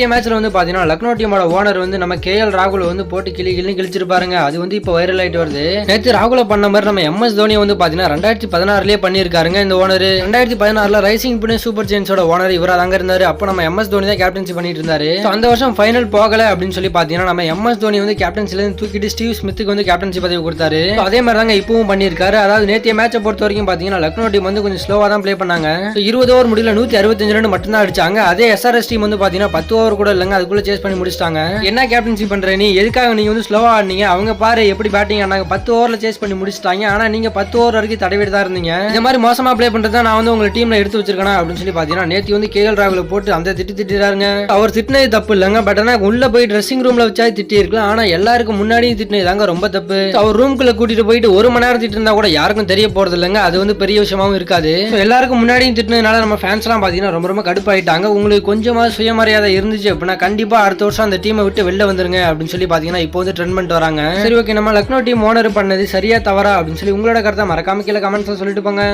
மேட்ச்ல வந்து பாத்தீங்கன்னா லக்னோ டீமோட ஓனர் வந்து நம்ம கேஎல் ராகுல் வந்து போட்டு கிளி கிளி கிழிச்சிருப்பாருங்க அது வந்து இப்போ வைரல் ஆயிட்டு வருது. நேற்று ராகுல பண்ண மாதிரி நம்ம எம்எஸ் தோனியை வந்து பாத்தீங்கன்னா ரெண்டாயிரத்தி பதினாறுலயே பண்ணியிருக்காருங்க இந்த ஓனர் ரெண்டாயிரத்தி பதினாறுல ரைசிங் புனே சூப்பர் ஜெயின்ஸோட ஓனர் இவராக தாங்க இருந்தாரு. அப்போ நம்ம எம்எஸ் தோனி தான் கேப்டன்சி பண்ணிட்டு இருந்தாரு. அந்த வருஷம் ஃபைனல் போகல அப்படின்னு சொல்லி பாத்தீங்கன்னா நம்ம எம்எஸ் தோனி வந்து கேப்டன்சில இருந்து தூக்கிட்டு ஸ்டீவ் ஸ்மித்துக்கு வந்து கேப்டன்சி பதவி கொடுத்தாரு. அதே மாதிரி தாங்க இப்பவும் பண்ணியிருக்காரு. அதாவது நேற்று மேட்சை பொறுத்த வரைக்கும் பாத்தீங்கன்னா லக்னோ டீம் வந்து கொஞ்சம் ஸ்லோவா தான் ப்ளே பண்ணாங்க. இருபது ஓவர் முடியல நூத்தி அறுபத்தஞ்சு ரன் மட்டும் தான் அடிச்சாங்க. அதே எஸ்ஆர்எஸ் டீம் வந்து பாத்தீங்கன்னா பத்து ஓவர் கூட இல்லைங்க அதுக்குள்ளே சேஸ் பண்ணி முடிச்சிட்டாங்க. என்ன கேப்டன்சி பண்ற நீ? எதுக்காக நீங்க வந்து ஸ்லோவாக ஆடினீங்க? அவங்க பாரு எப்படி பேட்டிங் ஆனாங்க பத்து ஓவரில் சேஸ் பண்ணி முடிச்சிட்டாங்க. ஆனால் நீங்கள் பத்து ஓவர் வரைக்கும் தடவிட்டு தான் இருந்தீங்க. இந்த மாதிரி மோசமாக ப்ளே தான் நான் வந்து உங்கள் டீமில் எடுத்து வச்சிருக்கேன்? அப்படின்னு சொல்லி பார்த்தீங்கன்னா நேற்று வந்து கேஎல் ராகுல போட்டு அந்த திட்டு திட்டுறாருங்க. அவர் திட்டினது தப்பு இல்லைங்க. பட் ஆனால் உள்ளே போய் ட்ரெஸ்ஸிங் ரூம்ல வச்சா திட்டி இருக்கலாம். ஆனால் எல்லாருக்கும் முன்னாடியும் திட்டினது தாங்க ரொம்ப தப்பு. அவர் ரூம்குள்ளே கூட்டிட்டு போயிட்டு ஒரு மணி நேரம் திட்டிருந்தா கூட யாருக்கும் தெரிய போகிறது இல்லைங்க. அது வந்து பெரிய விஷயமாவும் இருக்காது. எல்லாருக்கும் முன்னாடியும் திட்டினதுனால நம்ம ஃபேன்ஸ் எல்லாம் ரொம்ப ரொம்ப கடுப்பாயிட்டாங்க. உங்களுக்கு கொஞ்சமாக சுயமரியாதை இருந்துச்சு அப்படின்னா கண்டிப்பா அடுத்த வருஷம் அந்த டீமை விட்டு வெளில வந்துருங்க அப்படின்னு சொல்லி பாத்தீங்கன்னா இப்போ வந்து ட்ரெண்ட் பண்ணிட்டு வராங்க. சரி ஓகே நம்ம லக்னோ டீம் ஓனர் பண்ணது சரியா தவறா அப்படின்னு சொல்லி உங்களோட கருத்தை மறக்காம கீழே கமெண்ட்ஸ் சொல்லிட்டு போங்க.